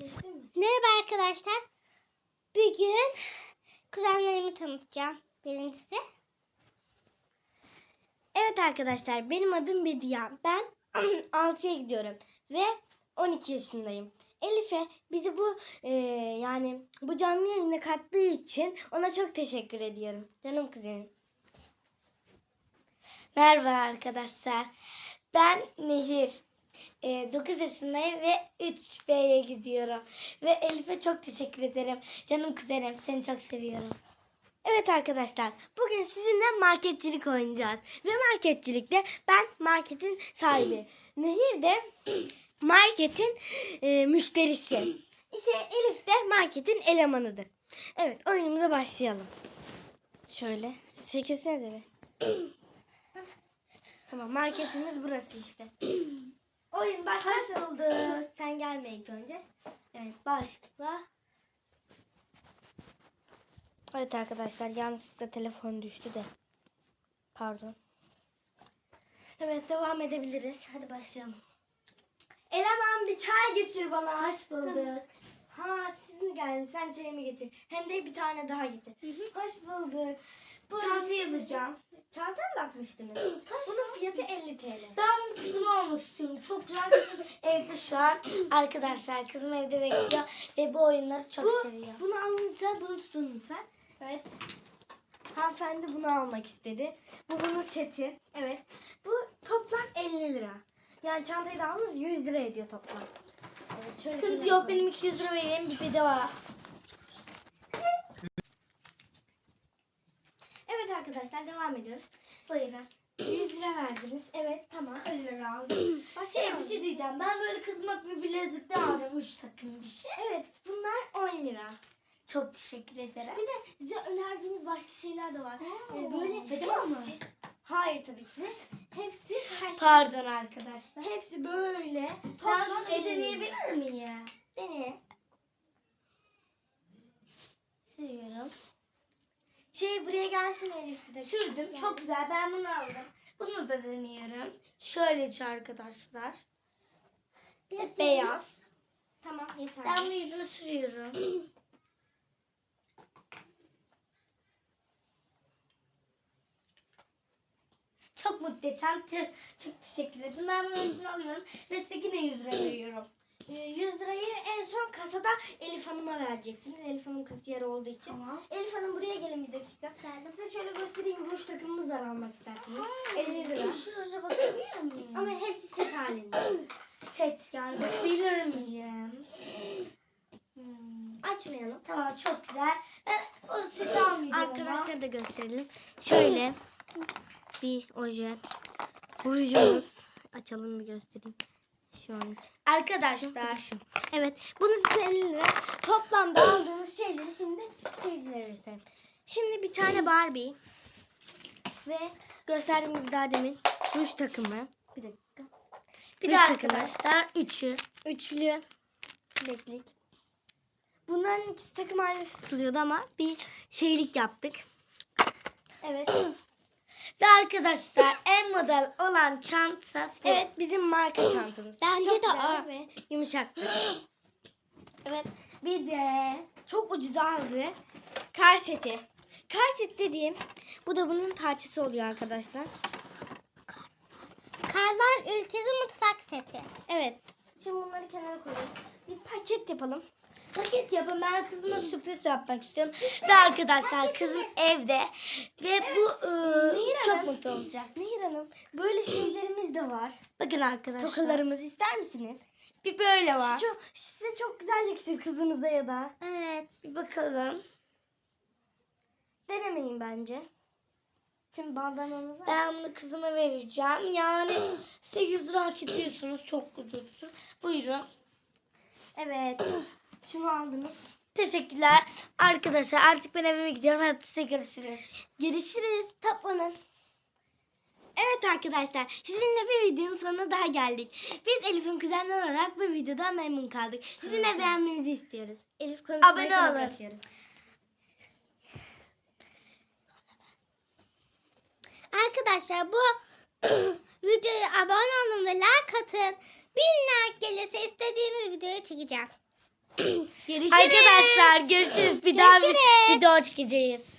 Merhaba arkadaşlar. Bugün kuzenlerimi tanıtacağım. Birincisi. Evet arkadaşlar benim adım Bediye. Ben 6'ya gidiyorum ve 12 yaşındayım. Elif'e bizi bu e, yani bu canlı yayına kattığı için ona çok teşekkür ediyorum. Canım kuzenim. Merhaba arkadaşlar. Ben Nehir. E, 9 yaşındayım ve 3B'ye gidiyorum. Ve Elif'e çok teşekkür ederim. Canım kuzenim seni çok seviyorum. Evet arkadaşlar bugün sizinle marketçilik oynayacağız. Ve marketçilikte ben marketin sahibi. Nehir de marketin e, müşterisi. İşte Elif de marketin elemanıdır. Evet oyunumuza başlayalım. Şöyle çekilsenize bir. tamam marketimiz burası işte. Oyun başlatıldı. Sen gelme ilk önce. Evet başla. Evet arkadaşlar yanlışlıkla telefon düştü de. Pardon. Evet devam edebiliriz. Hadi başlayalım. Eleman bir çay getir bana. Hoş bulduk. Ha siz mi geldiniz? Sen çayımı getir. Hem de bir tane daha getir. Hoş bulduk. Bu Çantayı alacağım. Çanta mı bakmıştınız? Bunun fiyatı 50 TL. Ben bunu kızıma almak istiyorum. Çok güzel kızım evde şu an. Arkadaşlar kızım evde bekliyor ve bu oyunları çok Bu- seviyor. Bunu alınca bunu tutun lütfen. Evet. Hanımefendi bunu almak istedi. Bu bunun seti. Evet. Bu toplam 50 lira. Yani çantayı da aldınız 100 lira ediyor toplam. Evet, şöyle Sıkıntı yok. Benim 200 lira vereyim. Bir bedava. Evet arkadaşlar devam ediyoruz. Buyurun. 100 lira verdiniz. Evet tamam. 100 lira aldım. Şey bir şey diyeceğim. Ben böyle kızıma bir bilezik de alacağım. 3 takım bir şey. Evet bunlar 10 lira. Çok teşekkür ederim. Bir de size önerdiğimiz başka şeyler de var. Ee, böyle bedava mı? Hayır tabii ki de. Hepsi Pardon arkadaşlar. hepsi böyle. Ben Toplam şunu 50 lira. deneyebilir miyim? Dene. Sürüyorum. Şey buraya gelsin Elif bir de. Sürdüm. Çok güzel. Ben bunu aldım. Bunu da deniyorum. Şöylece arkadaşlar. Biraz Beyaz. Tamam yeter. Ben bunu yüzüme sürüyorum. Çok muhteşem. Te- Çok teşekkür ederim. Ben bunu yüzüme alıyorum. Ve size yine 100 lira veriyorum. Ee, 100 lirayı en son kasada Elif Hanım'a vereceksiniz. Elif Hanım kasiyer olduğu için. Tamam. Elif Hanım buraya gelin bir dakika. Size şöyle göstereyim. Ruj takımımız var almak isterseniz. 50 lira. Şuraya bakabilir miyim? Ama hepsi set halinde. set yani bakabilir miyim? Hmm, Açmayalım. Tamam çok güzel. Ben o seti almayacağım ama. Arkadaşlara da gösterelim. Şöyle bir oje. Rujumuz. Açalım bir göstereyim. İçin. Arkadaşlar. Evet. Bunu size 50 lira. Toplamda aldığınız şeyleri şimdi seyircilere göstereyim. Şimdi bir tane Barbie. Ve gösterdiğim gibi daha demin ruj takımı. Bir dakika. Bir Ruj de takımı. arkadaşlar üçü. Üçlü bileklik. Bunların ikisi takım halinde satılıyordu ama bir şeylik yaptık. Evet. Ve arkadaşlar en model olan çanta bu. Evet bizim marka çantamız. Bence çok de o. ve yumuşaktır. Evet. Bir de Çok ucuza aldı. Kar seti. Kar set dediğim bu da bunun parçası oluyor arkadaşlar. Karlar ülkesi mutfak seti. Evet. Şimdi bunları kenara koyalım. Bir paket yapalım. Paket yapın. Ben kızıma sürpriz yapmak istiyorum. Ve arkadaşlar kızım evde. Ve bu Nehir çok Hanım. mutlu olacak. Nehir Hanım böyle şeylerimiz de var. Bakın arkadaşlar. Tokalarımız ister misiniz? Bir böyle var. Çok, size çok güzel yakışır kızınıza ya da. Evet. Bir bakalım. Denemeyin bence. Şimdi bandananızı Ben bunu kızıma vereceğim. Yani 800 lira hak ediyorsunuz. Çok ucuzdur. Buyurun. Evet. Şunu aldınız. Teşekkürler. Arkadaşlar artık ben evime gidiyorum. Hadi size görüşürüz. Görüşürüz. Toplanın. Evet arkadaşlar sizinle bir videonun sonuna daha geldik. Biz Elif'in kuzenleri olarak bu videodan memnun kaldık. Sizin de beğenmenizi istiyoruz. Elif konuşmayı Abone olun. bırakıyoruz. Arkadaşlar bu videoya abone olun ve like atın. Bin like gelirse istediğiniz videoyu çekeceğim. Görüşürüz. Arkadaşlar görüşürüz. Bir daha bir Görüşürüz. video çekeceğiz.